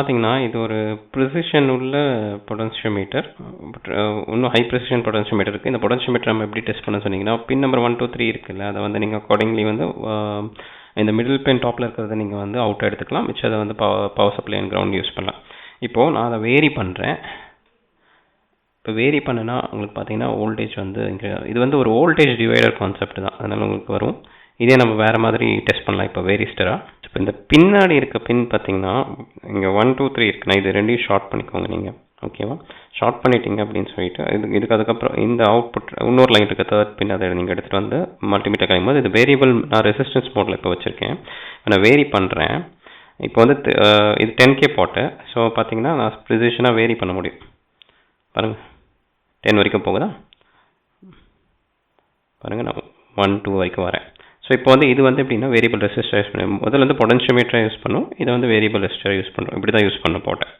பார்த்தீங்கன்னா இது ஒரு ப்ரிசிஷன் உள்ள பொட்டன்ஷியோமீட்டர் பட் இன்னும் ஹை ப்ரிசிஷன் பொட்டன்ஷியோமீட்டர் இருக்குது இந்த பொட்டன்ஷியோமீட்டர் நம்ம எப்படி டெஸ்ட் பண்ண சொன்னீங்கன்னா pin number one two three இருக்குல்ல அதை வந்து நீங்கள் அக்கார்டிங்லி வந்து இந்த மிடில் பின் டாப்பில் இருக்கிறத நீங்கள் வந்து அவுட்டாக எடுத்துக்கலாம். மிச்சம் அதை வந்து power power supply and ground use பண்ணலாம். இப்போது நான் அதை வேரி பண்ணுறேன் இப்போ வேரி பண்ணுனா உங்களுக்கு பார்த்தீங்கன்னா வோல்டேஜ் வந்து இங்கே இது வந்து ஒரு வோல்டேஜ் டிவைடர் கான்செப்ட் தான். அதனால் உங்களுக்கு வரும். இதே நம்ம வேறு மாதிரி டெஸ்ட் பண்ணலாம். இப்போ வேரிஸ்டராக இப்போ இந்த பின்னாடி இருக்க பின் பார்த்தீங்கன்னா இங்கே ஒன் டூ த்ரீ இருக்குண்ணா இது ரெண்டையும் ஷார்ட் பண்ணிக்கோங்க நீங்கள் ஓகேவா ஷார்ட் பண்ணிட்டீங்க அப்படின்னு சொல்லிட்டு இது இதுக்கு அதுக்கப்புறம் இந்த அவுட்புட் இன்னொரு லைன் இருக்க தேர்ட் பின் அதை நீங்கள் எடுத்துகிட்டு வந்து மல்டிமீட்டர் கலையும் போது இது வேரியபிள் நான் ரெசிஸ்டன்ஸ் மோடில் இப்போ வச்சுருக்கேன். நான் வேரி பண்ணுறேன் இப்போ வந்து இது டென் கே போட்டு ஸோ பார்த்தீங்கன்னா நான் ப்ரிசிஷனாக வேரி பண்ண முடியும். பாருங்கள் டென் வரைக்கும் போகுதா? பாருங்கள் நான் ஒன் டூ வரைக்கும் வரேன். ஸோ இப்போ வந்து இது வந்து எப்படின்னா வேரியபிள் ரெசிஸ்டர் யூஸ் பண்ணுவோம் முதல்ல வந்து பொட்டன்ஷியோமீட்டரை யூஸ் பண்ணும். இதை வந்து வேரியபிள் ரெசிஸ்டர் யூஸ் பண்ணுறோம் இப்படி தான் யூஸ் பண்ண போட்டேன்